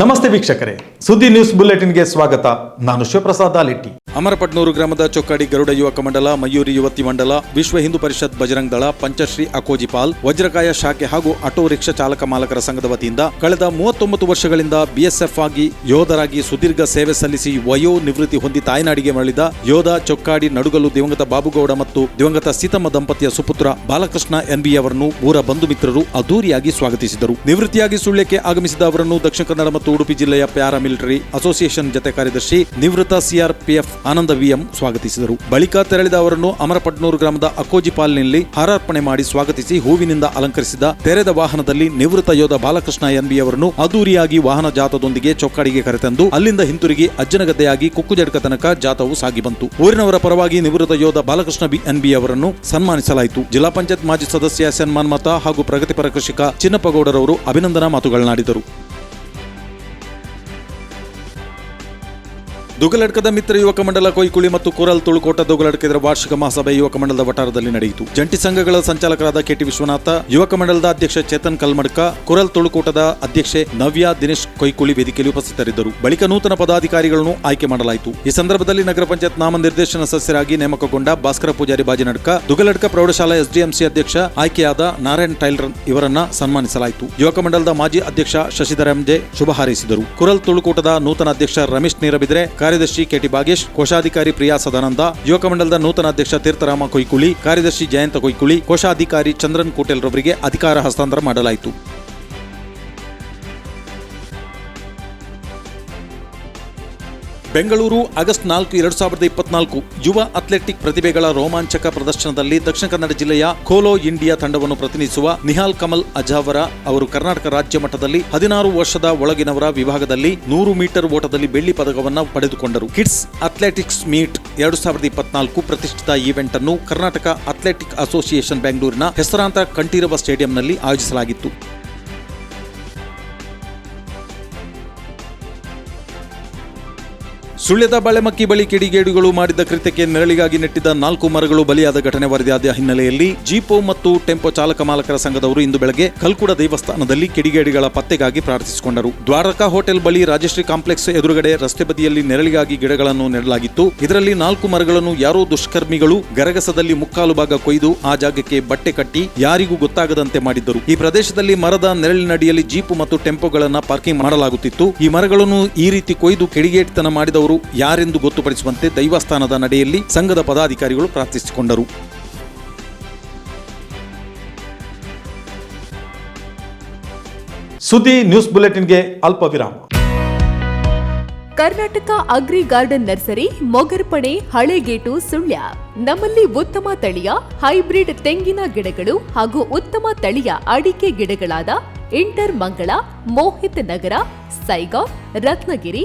ನಮಸ್ತೆ ವೀಕ್ಷಕರೇ. ಸುದ್ದಿ ನ್ಯೂಸ್ ಬುಲೆಟಿನ್ಗೆ ಸ್ವಾಗತ. ನಾನು ಶಿವಪ್ರಸಾದ್ ಆಲಿಟ್ಟಿ ಅಮರಪಟ್ನೂರು ಗ್ರಾಮದ ಚೊಕ್ಕಾಡಿ ಗರುಡ ಯುವಕ ಮಂಡಲ, ಮಯೂರಿ ಯುವತಿ ಮಂಡಲ, ವಿಶ್ವ ಹಿಂದೂ ಪರಿಷತ್ ಬಜರಂಗ್ ದಳ, ಪಂಚಶ್ರೀ ಅಕೋಜಿಪಾಲ್ ವಜ್ರಕಾಯ ಶಾಖೆ ಹಾಗೂ ಆಟೋ ರಿಕ್ಷಾ ಚಾಲಕ ಮಾಲಕರ ಸಂಘದ ವತಿಯಿಂದ ಕಳೆದ ಮೂವತ್ತೊಂಬತ್ತು ವರ್ಷಗಳಿಂದ ಬಿಎಸ್ಎಫ್ ಆಗಿ ಯೋಧರಾಗಿ ಸುದೀರ್ಘ ಸೇವೆ ಸಲ್ಲಿಸಿ ವಯೋ ನಿವೃತ್ತಿ ಹೊಂದಿ ತಾಯ್ನಾಡಿಗೆ ಮರಳಿದ ಯೋಧ ಚೊಕ್ಕಾಡಿ ನಡುಗಲು ದಿವಂಗತ ಬಾಬುಗೌಡ ಮತ್ತು ದಿವಂಗತ ಸೀತಮ್ಮ ದಂಪತಿಯ ಸುಪುತ್ರ ಬಾಲಕೃಷ್ಣ ಎನ್ಬಿ ಅವರನ್ನು ಊರ ಬಂಧು ಮಿತ್ರರು ಅದ್ದೂರಿಯಾಗಿ ಸ್ವಾಗತಿಸಿದರು. ನಿವೃತ್ತಿಯಾಗಿ ಸುಳ್ಯಕ್ಕೆ ಆಗಮಿಸಿದ ಅವರನ್ನು ದಕ್ಷಿಣ ಕನ್ನಡ ಮತ್ತು ಉಡುಪಿ ಜಿಲ್ಲೆಯ ಪ್ಯಾರಾ ಮಿಲಿಟರಿ ಅಸೋಸಿಯೇಷನ್ ಜತೆ ಕಾರ್ಯದರ್ಶಿ ನಿವೃತ್ತ ಸಿಆರ್ಪಿಎಫ್ ಆನಂದ ವಿಎಂ ಸ್ವಾಗತಿಸಿದರು. ಬಳಿಕ ತೆರಳಿದ ಅವರನ್ನು ಅಮರಪಟ್ನೂರು ಗ್ರಾಮದ ಅಕೋಜಿಪಾಲ್ನಲ್ಲಿ ಹಾರಾರ್ಪಣೆ ಮಾಡಿ ಸ್ವಾಗತಿಸಿ ಹೂವಿನಿಂದ ಅಲಂಕರಿಸಿದ ತೆರೆದ ವಾಹನದಲ್ಲಿ ನಿವೃತ್ತ ಯೋಧ ಬಾಲಕೃಷ್ಣ ಎನ್ಬಿ ಅವರನ್ನು ಅದ್ದೂರಿಯಾಗಿ ವಾಹನ ಜಾಥದೊಂದಿಗೆ ಚೊಕ್ಕಾಡಿಗೆ ಕರೆತಂದು ಅಲ್ಲಿಂದ ಹಿಂತಿರುಗಿ ಅಜ್ಜನಗದ್ದೆಯಾಗಿ ಕುಕ್ಕುಜಡ್ಕ ತನಕ ಜಾಥವು ಸಾಗಿಬಂತು ಊರಿನವರ ಪರವಾಗಿ ನಿವೃತ್ತ ಯೋಧ ಬಾಲಕೃಷ್ಣ ಬಿ ಎನ್ಬಿ ಅವರನ್ನು ಸನ್ಮಾನಿಸಲಾಯಿತು. ಜಿಲ್ಲಾ ಪಂಚಾಯತ್ ಮಾಜಿ ಸದಸ್ಯ ಸನ್ಮಾನ್ ಮತ ಹಾಗೂ ಪ್ರಗತಿಪರ ಕೃಷಿಕ ಚಿನ್ನಪ್ಪಗೌಡರವರು ಅಭಿನಂದನಾ ಮಾತುಗಳನ್ನಾಡಿದರು. ದುಗಲಡ್ಕದ ಮಿತ್ರ ಯುವಕ ಮಂಡಲ ಕೊಯ್ಕುಳಿ ಮತ್ತು ಕುರಲ್ ತುಳುಕೋಟ ದುಗಲಡ್ಕದ ವಾರ್ಷಿಕ ಮಹಾಸಭೆ ಯುವಕ ಮಂಡಲದ ವಟಾರದಲ್ಲಿ ನಡೆಯಿತು. ಜಂಟಿ ಸಂಘಗಳ ಸಂಚಾಲಕರಾದ ಕೆಟಿ ವಿಶ್ವನಾಥ, ಯುವಕ ಮಂಡಲದ ಅಧ್ಯಕ್ಷ ಚೇತನ್ ಕಲ್ಮಡ್ಕ, ಕುರಲ್ ತುಳುಕೋಟದ ಅಧ್ಯಕ್ಷೆ ನವ್ಯಾ ದಿನೇಶ್ ಕೊಯ್ಕುಳಿ ವೇದಿಕೆಯಲ್ಲಿ ಉಪಸ್ಥಿತರಿದ್ದರು. ಬಳಿಕ ನೂತನ ಪದಾಧಿಕಾರಿಗಳನ್ನು ಆಯ್ಕೆ ಮಾಡಲಾಯಿತು. ಈ ಸಂದರ್ಭದಲ್ಲಿ ನಗರ ಪಂಚಾಯತ್ ನಾಮನಿರ್ದೇಶನ ಸದಸ್ಯರಾಗಿ ನೇಮಕಗೊಂಡ ಭಾಸ್ಕರ ಪೂಜಾರಿ ಬಾಜಿನಡ್ಕ, ದುಗಲಡ್ಕ ಪ್ರೌಢಶಾಲಾ ಎಸ್ಡಿಎಂಸಿ ಅಧ್ಯಕ್ಷ ಆಯ್ಕೆಯಾದ ನಾರಾಯಣ್ ಟೈಲರ್ ಇವರನ್ನ ಸನ್ಮಾನಿಸಲಾಯಿತು. ಯುವಕ ಮಂಡಲದ ಮಾಜಿ ಅಧ್ಯಕ್ಷ ಶಶಿಧರ ಎಂಜೆ ಶುಭ ಹಾರೈಸಿದರು. ಕುರಲ್ ತುಳುಕೂಟದ ನೂತನ ಅಧ್ಯಕ್ಷ ರಮೇಶ್ ನೀರಬಿದ್ರೆ ಕಾರ್ಯದರ್ಶಿ ಕೆಟಿ ಬಾಗೇಶ್, ಕೋಶಾಧಿಕಾರಿ ಪ್ರಿಯಾ ಸದಾನಂದ, ಯುವಕ ಮಂಡಲದ ನೂತನ ಅಧ್ಯಕ್ಷ ತೀರ್ಥರಾಮ ಕೊಯ್ಕುಳಿ, ಕಾರ್ಯದರ್ಶಿ ಜಯಂತ ಕೊಯ್ಕುಳಿ, ಕೋಶಾಧಿಕಾರಿ ಚಂದ್ರನ್ ಕೋಟೆಲ್ ರವರಿಗೆ ಅಧಿಕಾರ ಹಸ್ತಾಂತರ ಮಾಡಲಾಯಿತು. ಬೆಂಗಳೂರು ಆಗಸ್ಟ್ ನಾಲ್ಕು, ಎರಡು ಸಾವಿರದ ಇಪ್ಪತ್ನಾಲ್ಕು ಯುವ ಅಥ್ಲೆಟಿಕ್ ಪ್ರತಿಭೆಗಳ ರೋಮಾಂಚಕ ಪ್ರದರ್ಶನದಲ್ಲಿ ದಕ್ಷಿಣ ಕನ್ನಡ ಜಿಲ್ಲೆಯ ಖೋಲೋ ಇಂಡಿಯಾ ತಂಡವನ್ನು ಪ್ರತಿನಿಧಿಸುವ ನಿಹಾಲ್ ಕಮಲ್ ಅಜಾವರ ಅವರು ಕರ್ನಾಟಕ ರಾಜ್ಯ ಮಟ್ಟದಲ್ಲಿ ಹದಿನಾರು ವರ್ಷದ ಒಳಗಿನವರ ವಿಭಾಗದಲ್ಲಿ ನೂರು ಮೀಟರ್ ಓಟದಲ್ಲಿ ಬೆಳ್ಳಿ ಪದಕವನ್ನು ಪಡೆದುಕೊಂಡರು. ಕಿಡ್ಸ್ ಅಥ್ಲೆಟಿಕ್ಸ್ ಮೀಟ್ ಎರಡು ಸಾವಿರದ ಇಪ್ಪತ್ನಾಲ್ಕು ಪ್ರತಿಷ್ಠಿತ ಈವೆಂಟ್ ಅನ್ನು ಕರ್ನಾಟಕ ಅಥ್ಲೆಟಿಕ್ ಅಸೋಸಿಯೇಷನ್ ಬೆಂಗಳೂರಿನ ಹೆಸರಾಂತ ಕಂಠೀರವ ಸ್ಟೇಡಿಯಂನಲ್ಲಿ ಆಯೋಜಿಸಲಾಗಿತ್ತು. ಸುಳ್ಯದ ಬಳೆಮಕ್ಕಿ ಬಳಿ ಕಿಡಿಗೇಡುಗಳು ಮಾಡಿದ ಕೃತ್ಯಕ್ಕೆ ನೆರಳಿಗಾಗಿ ನೆಟ್ಟಿದ್ದ ನಾಲ್ಕು ಮರಗಳು ಬಲಿಯಾದ ಘಟನೆ ವರದಿಯಾದ ಹಿನ್ನೆಲೆಯಲ್ಲಿ ಜೀಪೋ ಮತ್ತು ಟೆಂಪೋ ಚಾಲಕ ಮಾಲಕರ ಸಂಘದವರು ಇಂದು ಬೆಳಗ್ಗೆ ಕಲ್ಕುಡ ದೇವಸ್ಥಾನದಲ್ಲಿ ಕಿಡಿಗೇಡಿಗಳ ಪತ್ತೆಗಾಗಿ ಪ್ರಾರ್ಥಿಸಿಕೊಂಡರು. ದ್ವಾರಕಾ ಹೋಟೆಲ್ ಬಳಿ ರಾಜಶ್ರೀ ಕಾಂಪ್ಲೆಕ್ಸ್ ಎದುರುಗಡೆ ರಸ್ತೆ ಬದಿಯಲ್ಲಿ ನೆರಳಿಗಾಗಿ ಗಿಡಗಳನ್ನು ನೆಡಲಾಗಿತ್ತು. ಇದರಲ್ಲಿ ನಾಲ್ಕು ಮರಗಳನ್ನು ಯಾರೋ ದುಷ್ಕರ್ಮಿಗಳು ಗರಗಸದಲ್ಲಿ ಮುಕ್ಕಾಲು ಭಾಗ ಕೊಯ್ದು ಆ ಜಾಗಕ್ಕೆ ಬಟ್ಟೆ ಕಟ್ಟಿ ಯಾರಿಗೂ ಗೊತ್ತಾಗದಂತೆ ಮಾಡಿದ್ದರು. ಈ ಪ್ರದೇಶದಲ್ಲಿ ಮರದ ನೆರಳಿನಡಿಯಲ್ಲಿ ಜೀಪು ಮತ್ತು ಟೆಂಪೋಗಳನ್ನು ಪಾರ್ಕಿಂಗ್ ಮಾಡಲಾಗುತ್ತಿತ್ತು. ಈ ಮರಗಳನ್ನು ಈ ರೀತಿ ಕೊಯ್ದು ಕಿಡಿಗೇಡಿತನ ಮಾಡಿದವರು ಯಾರೆಂದು ಗೊತ್ತುಪಡಿಸುವಂತೆ ದೈವಸ್ಥಾನದ ನಡೆಯಲ್ಲಿ ಸಂಘದ ಪದಾಧಿಕಾರಿಗಳು ಪ್ರಾರ್ಥಿಸಿಕೊಂಡರು. ಸುದ್ದಿ ನ್ಯೂಸ್ ಬುಲೆಟಿನ್ಗೆ ಅಲ್ಪ ವಿರಾಮ. Karnataka agri garden nursery Mogarpane Halegate Sullia. ನಮ್ಮಲ್ಲಿ ಉತ್ತಮ ತಳಿಯ ಹೈಬ್ರಿಡ್ ತೆಂಗಿನ ಗಿಡಗಳು ಹಾಗೂ ಉತ್ತಮ ತಳಿಯ ಅಡಿಕೆ ಗಿಡಗಳಾದ ಇಂಟರ್ ಮಂಗಳ ಮೋಹಿತ್ ನಗರ ಸೈಗಾವ್ ರತ್ನಗಿರಿ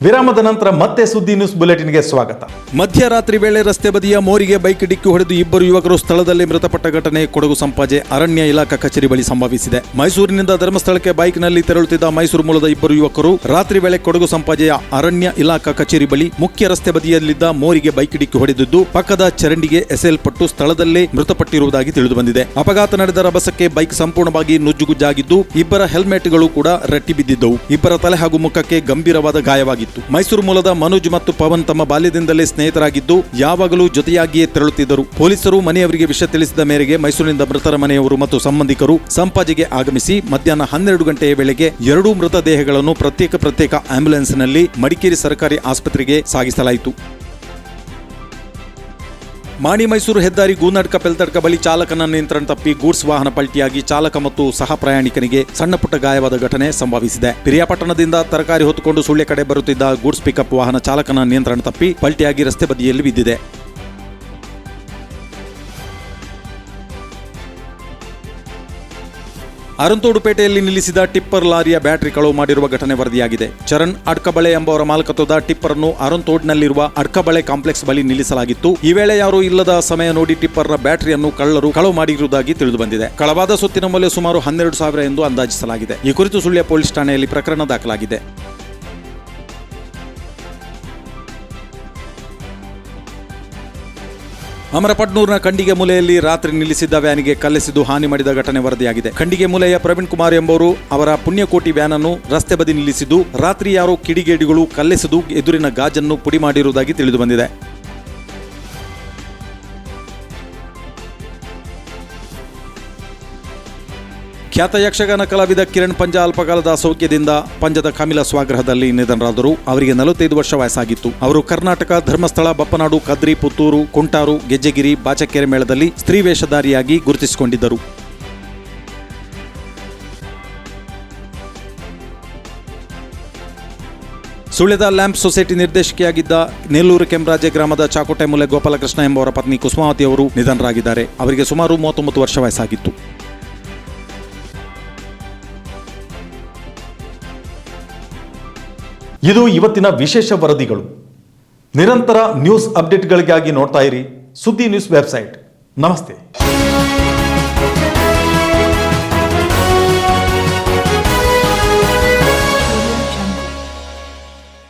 ವಿರಾಮದ ನಂತರ ಮತ್ತೆ ಸುದ್ದಿ ನ್ಯೂಸ್ ಬುಲೆಟಿನ್ಗೆ ಸ್ವಾಗತ. ಮಧ್ಯರಾತ್ರಿ ವೇಳೆ ರಸ್ತೆ ಬದಿಯ ಮೋರಿಗೆ ಬೈಕ್ ಡಿಕ್ಕಿ ಹೊಡೆದು ಇಬ್ಬರು ಯುವಕರು ಸ್ಥಳದಲ್ಲಿ ಮೃತಪಟ್ಟ ಘಟನೆ ಕೊಡಗು ಸಂಪಾಜೆ ಅರಣ್ಯ ಇಲಾಖಾ ಕಚೇರಿ ಬಳಿ ಸಂಭವಿಸಿದೆ. ಮೈಸೂರಿನಿಂದ ಧರ್ಮಸ್ಥಳಕ್ಕೆ ಬೈಕ್ನಲ್ಲಿ ತೆರಳುತ್ತಿದ್ದ ಮೈಸೂರು ಮೂಲದ ಇಬ್ಬರು ಯುವಕರು ರಾತ್ರಿ ವೇಳೆ ಕೊಡಗು ಸಂಪಾಜೆಯ ಅರಣ್ಯ ಇಲಾಖಾ ಕಚೇರಿ ಬಳಿ ಮುಖ್ಯ ರಸ್ತೆ ಬದಿಯಲ್ಲಿದ್ದ ಮೋರಿಗೆ ಬೈಕ್ ಡಿಕ್ಕಿ ಹೊಡೆದಿದ್ದು, ಪಕ್ಕದ ಚರಂಡಿಗೆ ಎಸೆಯಲ್ಪಟ್ಟು ಸ್ಥಳದಲ್ಲೇ ಮೃತಪಟ್ಟಿರುವುದಾಗಿ ತಿಳಿದುಬಂದಿದೆ. ಅಪಘಾತ ನಡೆದ ರಭಸಕ್ಕೆ ಬೈಕ್ ಸಂಪೂರ್ಣವಾಗಿ ನುಜ್ಜುಗುಜ್ಜಾಗಿದ್ದು, ಇಬ್ಬರ ಹೆಲ್ಮೆಟ್ಗಳು ಕೂಡ ರಟ್ಟಿ ಬಿದ್ದಿದ್ದವು ಇಬ್ಬರ ತಲೆ ಹಾಗೂ ಮುಖಕ್ಕೆ ಗಂಭೀರವಾದ ಮೈಸೂರು ಮೂಲದ ಮನೋಜ್ ಮತ್ತು ಪವನ್ ತಮ್ಮ ಬಾಲ್ಯದಿಂದಲೇ ಸ್ನೇಹಿತರಾಗಿದ್ದು ಯಾವಾಗಲೂ ಜೊತೆಯಾಗಿಯೇ ತೆರಳುತ್ತಿದ್ದರು. ಪೊಲೀಸರು ಮನೆಯವರಿಗೆ ವಿಷಯ ತಿಳಿಸಿದ ಮೇರೆಗೆ ಮೈಸೂರಿನಿಂದ ಮೃತರ ಮನೆಯವರು ಮತ್ತು ಸಂಬಂಧಿಕರು ಸಂಪಾಜಿಗೆ ಆಗಮಿಸಿ ಮಧ್ಯಾಹ್ನ ಹನ್ನೆರಡು ಗಂಟೆಯ ವೇಳೆಗೆ ಎರಡೂ ಮೃತದೇಹಗಳನ್ನು ಪ್ರತ್ಯೇಕ ಪ್ರತ್ಯೇಕ ಆಂಬ್ಯುಲೆನ್ಸ್ನಲ್ಲಿ ಮಡಿಕೇರಿ ಸರ್ಕಾರಿ ಆಸ್ಪತ್ರೆಗೆ ಸಾಗಿಸಲಾಯಿತು. ಮಾಣಿ ಮೈಸೂರು ಹೆದ್ದಾರಿ ಗೂನಡ್ಕ ಪೆಲ್ತಡ್ಕ ಬಳಿ ಚಾಲಕನ ನಿಯಂತ್ರಣ ತಪ್ಪಿ ಗೂಡ್ಸ್ ವಾಹನ ಪಲ್ಟಿಯಾಗಿ ಚಾಲಕ ಮತ್ತು ಸಹ ಪ್ರಯಾಣಿಕನಿಗೆ ಸಣ್ಣ ಪುಟ್ಟ ಗಾಯವಾದ ಘಟನೆ ಸಂಭವಿಸಿದೆ. ಪಿರಿಯಾಪಟ್ಟಣದಿಂದ ತರಕಾರಿ ಹೊತ್ತುಕೊಂಡು ಸುಳ್ಳೆ ಕಡೆ ಬರುತ್ತಿದ್ದ ಗೂಡ್ಸ್ ಪಿಕಪ್ ವಾಹನ ಚಾಲಕನ ನಿಯಂತ್ರಣ ತಪ್ಪಿ ಪಲ್ಟಿಯಾಗಿ ರಸ್ತೆ ಬದಿಯಲ್ಲಿ ಬಿದ್ದಿದೆ. ಅರಂತೋಡುಪೇಟೆಯಲ್ಲಿ ನಿಲ್ಲಿಸಿದ ಟಿಪ್ಪರ್ ಲಾರಿಯ ಬ್ಯಾಟರಿ ಕಳವು ಮಾಡಿರುವ ಘಟನೆ ವರದಿಯಾಗಿದೆ. ಚರಣ್ ಅಡ್ಕಬಳೆ ಎಂಬವರ ಮಾಲಕತ್ವದ ಟಿಪ್ಪರ್ ಅನ್ನು ಅರಂತೋಡ್ನಲ್ಲಿರುವ ಅಡ್ಕಬಳೆ ಕಾಂಪ್ಲೆಕ್ಸ್ ಬಳಿ ನಿಲ್ಲಿಸಲಾಗಿತ್ತು. ಈ ವೇಳೆ ಯಾರೂ ಇಲ್ಲದ ಸಮಯ ನೋಡಿ ಟಿಪ್ಪರ್ನ ಬ್ಯಾಟರಿಯನ್ನು ಕಳ್ಳರು ಕಳವು ಮಾಡಿರುವುದಾಗಿ ತಿಳಿದುಬಂದಿದೆ. ಕಳವಾದ ಸೊತ್ತಿನ ಮೌಲ್ಯ ಸುಮಾರು ಹನ್ನೆರಡು ಸಾವಿರ ಎಂದು ಅಂದಾಜಿಸಲಾಗಿದೆ. ಈ ಕುರಿತು ಸುಳ್ಯ ಪೊಲೀಸ್ ಠಾಣೆಯಲ್ಲಿ ಪ್ರಕರಣ ದಾಖಲಾಗಿದೆ. ಅಮರಪಟ್ನೂರ್ನ ಖಂಡಿಗೆ ಮೂಲೆಯಲ್ಲಿ ರಾತ್ರಿ ನಿಲ್ಲಿಸಿದ್ದ ವ್ಯಾನಿಗೆ ಕಲ್ಲೆಸೆದು ಹಾನಿ ಮಾಡಿದ ಘಟನೆ ವರದಿಯಾಗಿದೆ. ಖಂಡಿಗೆ ಮೂಲೆಯ ಪ್ರವೀಣ್ ಕುಮಾರ್ ಎಂಬುವರು ಅವರ ಪುಣ್ಯಕೋಟಿ ವ್ಯಾನ್ ಅನ್ನು ರಸ್ತೆ ಬದಿ ನಿಲ್ಲಿಸಿದ್ದು, ರಾತ್ರಿ ಯಾರೋ ಕಿಡಿಗೇಡಿಗಳು ಕಲ್ಲೆಸೆದು ಎದುರಿನ ಗಾಜನ್ನು ಪುಡಿ ಮಾಡಿರುವುದಾಗಿ ತಿಳಿದು ಖ್ಯಾತ ಯಕ್ಷಗಾನ ಕಲಾವಿದ ಕಿರಣ್ ಪಂಜ ಅಲ್ಪಕಾಲದ ಸೌಖ್ಯದಿಂದ ಪಂಜದ ಕಮಿಲ ಸ್ವಾಗ್ರಹದಲ್ಲಿ ನಿಧನರಾದರು. ಅವರಿಗೆ ನಲವತ್ತೈದು ವರ್ಷ ವಯಸ್ಸಾಗಿತ್ತು. ಅವರು ಕರ್ನಾಟಕ ಧರ್ಮಸ್ಥಳ, ಬಪ್ಪನಾಡು, ಕದ್ರಿ, ಪುತ್ತೂರು, ಕುಂಟಾರು, ಗೆಜ್ಜೆಗಿರಿ, ಬಾಚಕೆರೆ ಮೇಳದಲ್ಲಿ ಸ್ತ್ರೀ ವೇಷಧಾರಿಯಾಗಿ ಗುರುತಿಸಿಕೊಂಡಿದ್ದರು. ಸುಳ್ಯದ ಲ್ಯಾಂಪ್ ಸೊಸೈಟಿ ನಿರ್ದೇಶಕಿಯಾಗಿದ್ದ ನೆಲ್ಲೂರು ಕೆಂಬರಾಜೆ ಗ್ರಾಮದ ಚಾಕೋಟೆ ಮೂಲೆ ಗೋಪಾಲಕೃಷ್ಣ ಎಂಬವರ ಪತ್ನಿ ಕುಸುಮಾವತಿ ಅವರು ನಿಧನರಾಗಿದ್ದಾರೆ. ಅವರಿಗೆ ಸುಮಾರು ಮೂವತ್ತೊಂಬತ್ತು ವರ್ಷ ವಯಸ್ಸಾಗಿತ್ತು. ಇದು ಇವತ್ತಿನ ವಿಶೇಷ ವರದಿಗಳು. ನಿರಂತರ ನ್ಯೂಸ್ ಅಪ್ಡೇಟ್ಗಳಿಗಾಗಿ ನೋಡ್ತಾ ಇರಿ ಸುದ್ದಿ ನ್ಯೂಸ್ ವೆಬ್ಸೈಟ್. ನಮಸ್ತೆ.